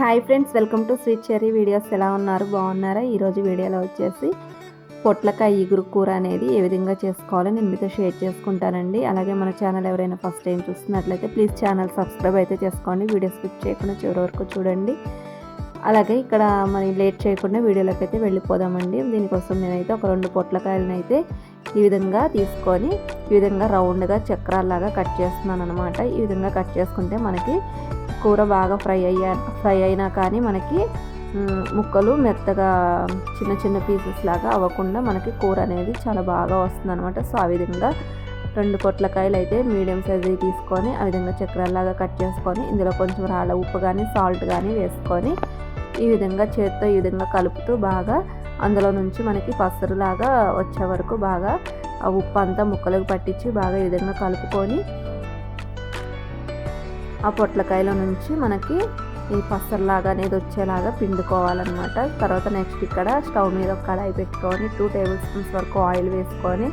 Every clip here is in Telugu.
Hi friends welcome to sweet cherry videos. ఎలా ఉన్నారు? బాగున్నారా? ఈరోజు వీడియోలో వచ్చేసి పొట్లకాయ ఇగురు కూర అనేది ఏ విధంగా చేసుకోవాలో నేను మీతో షేర్ చేసుకుంటానండి. అలాగే మన ఛానల్ ఎవరైనా ఫస్ట్ టైం చూస్తున్నట్లయితే ప్లీజ్ ఛానల్ సబ్స్క్రైబ్ అయితే చేసుకోండి. వీడియో స్కిప్ చేయకుండా చివరి వరకు చూడండి. అలాగే ఇక్కడ మరి లేట్ చేయకుండా వీడియోలోకి అయితే వెళ్ళిపోదామండి. దీనికోసం నేనైతే ఒక రెండు పొట్లకాయలను అయితే ఈ విధంగా తీసుకొని ఈ విధంగా రౌండ్గా చక్రాల్లాగా కట్ చేస్తున్నాను అనమాట ఈ విధంగా కట్ చేసుకుంటే మనకి కూర బాగా ఫ్రై అయ్యా ఫ్రై అయినా కానీ మనకి ముక్కలు మెత్తగా చిన్న చిన్న పీసెస్ లాగా అవ్వకుండా మనకి కూర అనేది చాలా బాగా వస్తుంది అనమాట సో ఆ విధంగా రెండు పొట్లకాయలు అయితే మీడియం సైజు తీసుకొని ఆ విధంగా చక్రాల్లాగా కట్ చేసుకొని ఇందులో కొంచెం రాళ్ళ ఉప్పు కానీ సాల్ట్ కానీ వేసుకొని ఈ విధంగా చేత్తో ఈ విధంగా కలుపుతూ బాగా అందులో నుంచి మనకి పసరులాగా వచ్చే వరకు బాగా ఆ ఉప్పు అంతా ముక్కలకు పట్టించి బాగా ఈ విధంగా కలుపుకొని ఆ పొట్లకాయల నుంచి మనకి ఈ పసర్లాగా అనేది వచ్చేలాగా పిండుకోవాలన్నమాట. తర్వాత నెక్స్ట్ ఇక్కడ స్టవ్ మీద ఒక కడాయి పెట్టుకొని టూ టేబుల్ స్పూన్స్ వరకు ఆయిల్ వేసుకొని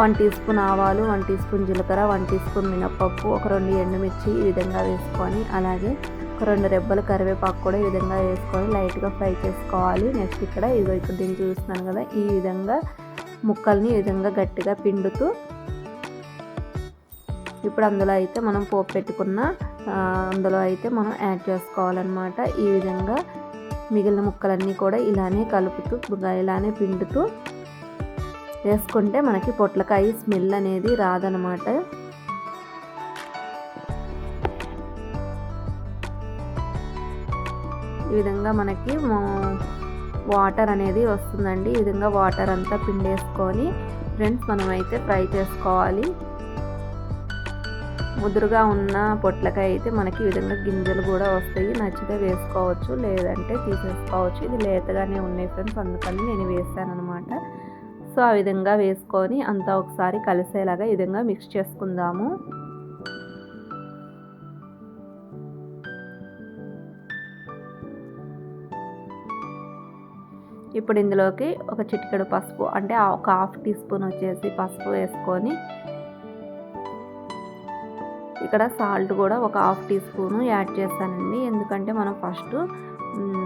వన్ టీ స్పూన్ ఆవాలు వన్ టీ స్పూన్ జీలకర్ర వన్ టీ స్పూన్ మినపప్పు ఒక రెండు ఎండుమిర్చి ఈ విధంగా వేసుకొని అలాగే ఒక రెండు రెబ్బలు కరివేపాకు కూడా ఈ విధంగా వేసుకొని లైట్గా ఫ్రై చేసుకోవాలి. నెక్స్ట్ ఇక్కడ ఇదిగో ఇప్పుడు దీన్ని చూస్తున్నాను కదా ఈ విధంగా ముక్కల్ని ఈ విధంగా గట్టిగా పిండుతూ ఇప్పుడు అందులో అయితే మనం పోపు పెట్టుకున్న అందులో అయితే మనం యాడ్ చేసుకోవాలన్నమాట. ఈ విధంగా మిగిలిన ముక్కలన్నీ కూడా ఇలానే కలుపుతూ ఇలానే పిండుతూ వేసుకుంటే మనకి పొట్లకాయ స్మెల్ అనేది రాదనమాట ఈ విధంగా మనకి వాటర్ అనేది వస్తుందండి. ఈ విధంగా వాటర్ అంతా పిండేసుకొని ఫ్రెండ్స్ మనమైతే ఫ్రై చేసుకోవాలి. ముదురుగా ఉన్న పొట్లకాయ అయితే మనకి ఈ విధంగా గింజలు కూడా వస్తాయి. నచ్చితే వేసుకోవచ్చు లేదంటే తీసేసుకోవచ్చు. ఇది లేతగానే ఉన్నాయి ఫ్రెండ్స్ అందుకని నేను వేసాను అనమాట సో ఆ విధంగా వేసుకొని అంతా ఒకసారి కలిసేలాగా ఈ విధంగా మిక్స్ చేసుకుందాము. ఇప్పుడు ఇందులోకి ఒక చిటికెడు పసుపు అంటే ఒక హాఫ్ టీ స్పూన్ వచ్చేసి పసుపు వేసుకొని ఇక్కడ సాల్ట్ కూడా ఒక హాఫ్ టీ స్పూను యాడ్ చేస్తానండి. ఎందుకంటే మనం ఫస్ట్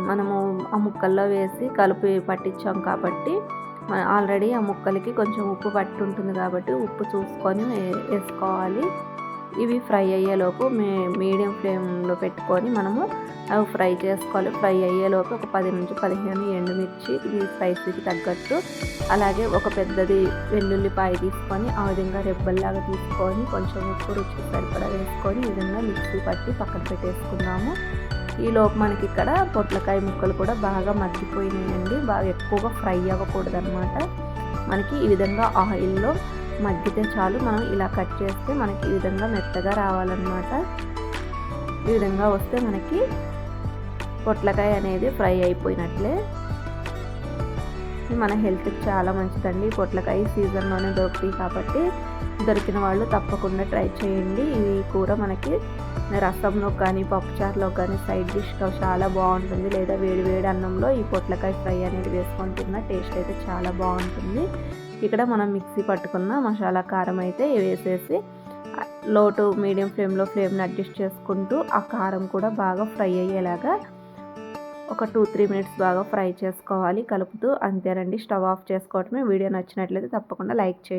మనము ఆ ముక్కల్లో వేసి కలిపి పట్టించాం కాబట్టి ఆల్రెడీ ఆ ముక్కలకి కొంచెం ఉప్పు పట్టి ఉంటుంది కాబట్టి ఉప్పు చూసుకొని వేసుకోవాలి. ఇవి ఫ్రై అయ్యేలోపు మే మీడియం ఫ్లేమ్లో పెట్టుకొని మనము అవి ఫ్రై చేసుకోవాలి. ఫ్రై అయ్యేలోపు ఒక పది నుంచి పదిహేను ఎండుమిర్చి ఇది స్పైసీకి తగ్గట్టు. అలాగే ఒక పెద్దది వెల్లుల్లిపాయ తీసుకొని ఆ విధంగా రెబ్బల్లాగా తీసుకొని కొంచెం ఉప్పు రుచి సరిపడా వేసుకొని ఈ విధంగా మిక్సీ పట్టి పక్కన పెట్టేసుకున్నాము. ఈ లోపు మనకి ఇక్కడ పొట్లకాయ ముక్కలు కూడా బాగా మగ్గిపోయినాయండి. బాగా ఎక్కువగా ఫ్రై అవ్వకూడదు అనమాట మనకి ఈ విధంగా ఆయిల్లో మగ్గితే చాలు. మనం ఇలా కట్ చేస్తే మనకి ఈ విధంగా మెత్తగా రావాలన్నమాట. ఈ విధంగా వస్తే మనకి పొట్లకాయ అనేది ఫ్రై అయిపోయినట్లే. మన హెల్త్కి చాలా మంచిదండి. పొట్లకాయ సీజన్లోనే దొరుకుతాయి కాబట్టి దొరికిన వాళ్ళు తప్పకుండా ట్రై చేయండి. ఈ కూర మనకి రసంలో కానీ పప్పుచారులో కానీ సైడ్ డిష్గా చాలా బాగుంటుంది. లేదా వేడి వేడి అన్నంలో ఈ పొట్లకాయ ఫ్రై అనేది వేసుకొని తిన్న టేస్ట్ అయితే చాలా బాగుంటుంది. ఇక్కడ మనం మిక్సీ పట్టుకున్న మసాలా కారం అయితే వేసేసి లో టు మీడియం ఫ్లేమ్లో ఫ్లేమ్ని అడ్జస్ట్ చేసుకుంటూ ఆ కారం కూడా బాగా ఫ్రై అయ్యేలాగా ఒక టూ త్రీ మినిట్స్ బాగా ఫ్రై చేసుకోవాలి. కలుపుతూ అంతేనండి. స్టవ్ ఆఫ్ చేసుకోవటమే. వీడియో నచ్చినట్లయితే తప్పకుండా లైక్ చేయండి.